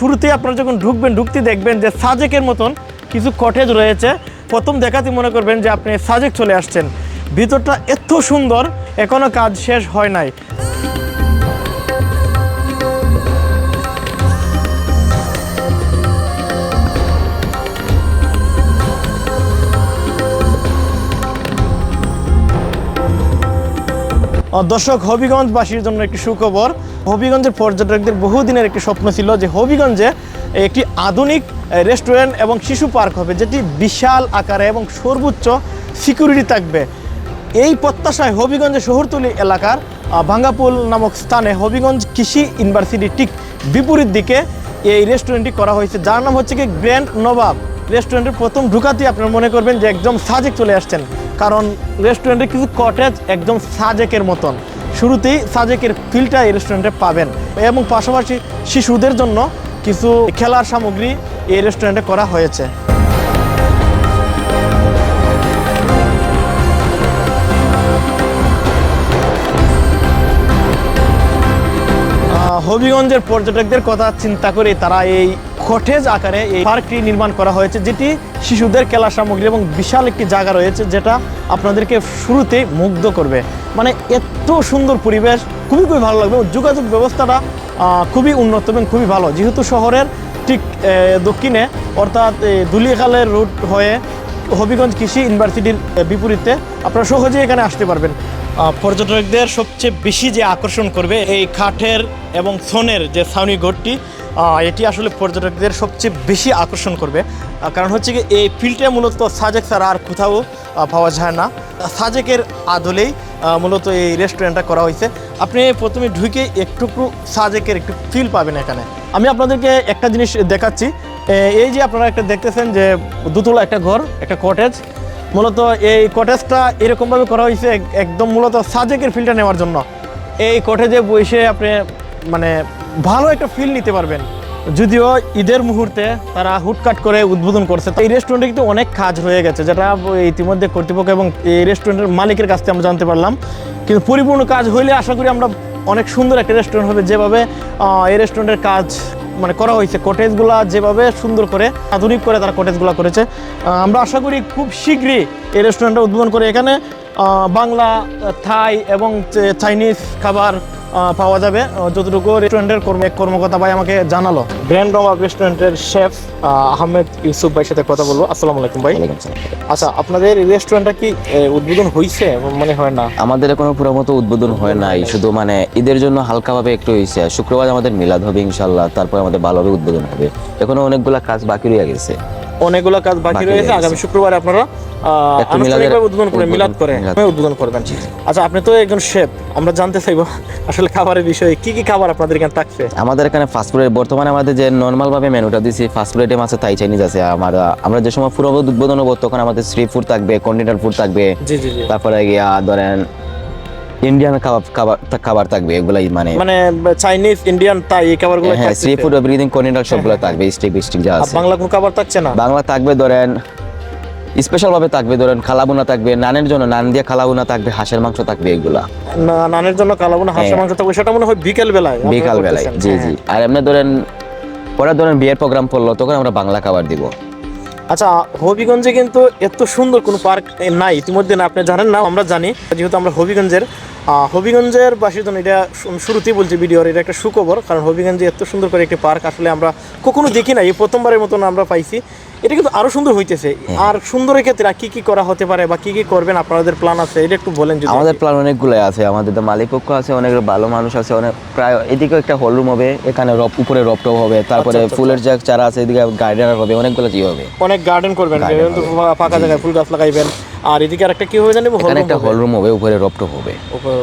শুরুতেই আপনারা যখন ঢুকবেন, ঢুকতে দেখবেন যে সাজেকের মতন কিছু কটেজ রয়েছে। প্রথম দেখাতে মনে করবেন যে আপনি সাজেক চলে আসছেন। ভিতরটা এত সুন্দর, এখনও কাজ শেষ হয় নাই। দর্শক, হবিগঞ্জবাসীর জন্য একটি সুখবর। হবিগঞ্জের পর্যটকদের বহুদিনের একটি স্বপ্ন ছিল যে হবিগঞ্জে একটি আধুনিক রেস্টুরেন্ট এবং শিশু পার্ক হবে, যেটি বিশাল আকারে এবং সর্বোচ্চ সিকিউরিটি থাকবে। এই প্রত্যাশায় হবিগঞ্জের শহরতলি এলাকার ভাঙ্গাপুল নামক স্থানে হবিগঞ্জ কৃষি ইউনিভার্সিটি ঠিক বিপরীত দিকে এই রেস্টুরেন্টটি করা হয়েছে, যার নাম হচ্ছে কি গ্র্যান্ড নবাব। রেস্টুরেন্টের প্রথম ঢুকাতেই আপনার মনে করবেন যে একদম সাজেক চলে আসছেন। কারণ রেস্টুরেন্টের কিছু কটেজ একদম সাজেকের মতন। শুরুতেই সাজেকের ফিলটা এই রেস্টুরেন্টে পাবেন। এবং পাশাপাশি শিশুদের জন্য কিছু খেলার সামগ্রী এই রেস্টুরেন্টে করা হয়েছে। হবিগঞ্জের পর্যটকদের কথা চিন্তা করে তারা এই কটেজ আকারে এই পার্কটি নির্মাণ করা হয়েছে, যেটি শিশুদের খেলার সামগ্রী এবং বিশাল একটি জায়গা রয়েছে, যেটা আপনাদেরকে শুরুতেই মুগ্ধ করবে। মানে এত সুন্দর পরিবেশ, খুবই খুবই ভালো লাগবে যোগাযোগ ব্যবস্থাটা খুবই উন্নত এবং খুবই ভালো। যেহেতু শহরের ঠিক দক্ষিণে, অর্থাৎ দুলিয়াখালের রুট হয়ে হবিগঞ্জ কৃষি ইউনিভার্সিটির বিপরীতে, আপনারা সহজেই এখানে আসতে পারবেন। পর্যটকদের সবচেয়ে বেশি যে আকর্ষণ করবে এই কাঠের এবং সোনের যে ছাউনি ঘরটি এটি আসলে পর্যটকদের সবচেয়ে বেশি আকর্ষণ করবে। কারণ হচ্ছে কি, এই ফিল্ডটা মূলত সাজেক ছাড়া আর কোথাও পাওয়া যায় না। সাজেকের আদলেই মূলত এই রেস্টুরেন্টটা করা হয়েছে। আপনি প্রথমে ঢুকে একটুকু সাজেকের একটু ফিল পাবেন এখানে। আমি আপনাদেরকে একটা জিনিস দেখাচ্ছি। এই যে আপনারা একটা দেখতেছেন যে দুতলা একটা ঘর, একটা কটেজ মূলত এই কটেজটা এরকমভাবে করা হয়েছে একদম মূলত সাজেকের ফিলটা নেওয়ার জন্য। এই কটেজে বসে আপনি মানে ভালো একটা ফিল নিতে পারবেন। যদিও ঈদের মুহূর্তে তারা হুটকাট করে উদ্বোধন করছে। এই রেস্টুরেন্টে কিন্তু অনেক কাজ হয়ে গেছে, যেটা ইতিমধ্যে কর্তৃপক্ষ এবং এই রেস্টুরেন্টের মালিকের কাছ থেকে আমরা জানতে পারলাম। কিন্তু পরিপূর্ণ কাজ হইলে আশা করি আমরা অনেক সুন্দর একটা রেস্টুরেন্ট হবে। যেভাবে এই রেস্টুরেন্টের কাজ মানে করা হয়েছে। কটেজগুলো যেভাবে সুন্দর করে, আধুনিক করে তারা কটেজগুলো করেছে। আমরা আশা করি খুব শীঘ্রই এই রেস্টুরেন্টটা উদ্বোধন করে এখানে বাংলা থাই এবং চাইনিজ খাবার পাওয়া যাবে। যতটুকু রেস্টুরেন্টের কর্ম এক কর্মকর্তা ভাই আমাকে জানালো। ব্র্যান্ড নবাব রেস্টুরেন্টের শেফ আহমেদ ইউসুফ ভাইয়ের সাথে কথা বলব। আসসালামু আলাইকুম ভাই। আচ্ছা আপনাদের রেস্টুরেন্টটা কি উদ্বোধন হয়েছে মনে হয় না। আমাদের এখনও পুরো মতো উদ্বোধন হয় নাই। শুধু মানে ঈদের জন্য হালকাভাবে একটু হয়েছে শুক্রবার আমাদের মিলাদ হবে ইনশাল্লাহ তারপর আমাদের ভালোভাবে উদ্বোধন হবে। এখনও অনেকগুলা কাজ বাকি রয়ে গেছে। অনেকগুলো কাজ বাকি রয়েছে। আগামী শুক্রবার আপনারা আনুষ্ঠানিকভাবে উদ্বোধন করে মিলাদ করে উদ্বোধন করবেন আচ্ছা আপনি তো একজন শেফ আমরা জানতে চাইব আসলে খাবারের বিষয়ে কি কি খাবার আপনাদের এখানে থাকছে? আমাদের এখানে ফাস্টফুডের বর্তমানে আমাদের যে নর্মাল ভাবে মেনুটা দিছি ফাস্টফুড আইটেম আছে তাই চাইনিজ আছে। আমার আমরা যে সময় পুরো উদ্বোধন হব তখন আমাদের স্ট্রিট ফুড থাকবে কন্টিনেন্টাল ফুড থাকবে। তারপরে গিয়া ধরেন ইন্ডিয়ান খাবার খাবার থাকবে এগুলাই মানে মানে চাইনিজ ইন্ডিয়ান তাই এই খাবারগুলো হ্যাঁ ফুড এভরিথিং কন্টিনেন্টাল সবগুলো থাকবে স্টিক স্টিক যা আছে বাংলা কোনো খাবার থাকছে না বাংলা থাকবে ধরেন স্পেশাল ভাবে থাকবে ধরেন খালাবুনা থাকবে নানের জন্য নান দিয়ে খালাবুনা থাকবে হাঁসের মাংস থাকবে এগুলা না নানের জন্য কালাবো না হাঁসের হ্যাঁ। মাংস থাকবে সেটা মনে হয় বিকেল বেলায় বিকাল বেলায়। জি। জি আর এমনি ধরেন পরে ধরেন বিয়ের প্রোগ্রাম পড়ল তখন আমরা বাংলা খাবার দিব আচ্ছা হবিগঞ্জে কিন্তু এত সুন্দর কোনো পার্ক নাই। ইতিমধ্যে না, আপনি জানেন না, আমরা জানি। যেহেতু আমরা হবিগঞ্জের হবিগঞ্জের বাসীর জন্য এটা শুরুতেই বলছি ভিডিওর এটা একটা সুখবর কারণ হবিগঞ্জে এত সুন্দর করে একটি পার্ক আসলে আমরা কখনো দেখি না এই প্রথমবারের মতন আমরা পাইছি। এটা কিন্তু আরও সুন্দর হইতেছে। আর সুন্দরের ক্ষেত্রে কি কি করা হতে পারে বা কি কি করবেন আপনাদের প্ল্যান আছে এটা একটু বলেন যদি আমাদের প্ল্যান অনেকগুলো আছে আমাদের তো মালিক পক্ষ আছে অনেক ভালো মানুষ আছে অনেক প্রায় এদিকে একটা হলরুম হবে এখানে রপ উপরে রপটপ হবে তারপরে আচ্ছা, আচ্ছা, ফুলের যে চারা আছে এদিকে গার্ডেন হবে অনেকগুলো কি হবে। অনেক গার্ডেন করবেন ফাঁকা জায়গায় ফুল গাছ লাগাইবেন। আর এদিকে আরেকটা কি হবে জানি? একটা হলরুম হবে। উপরে রপটপ হবে। উপরে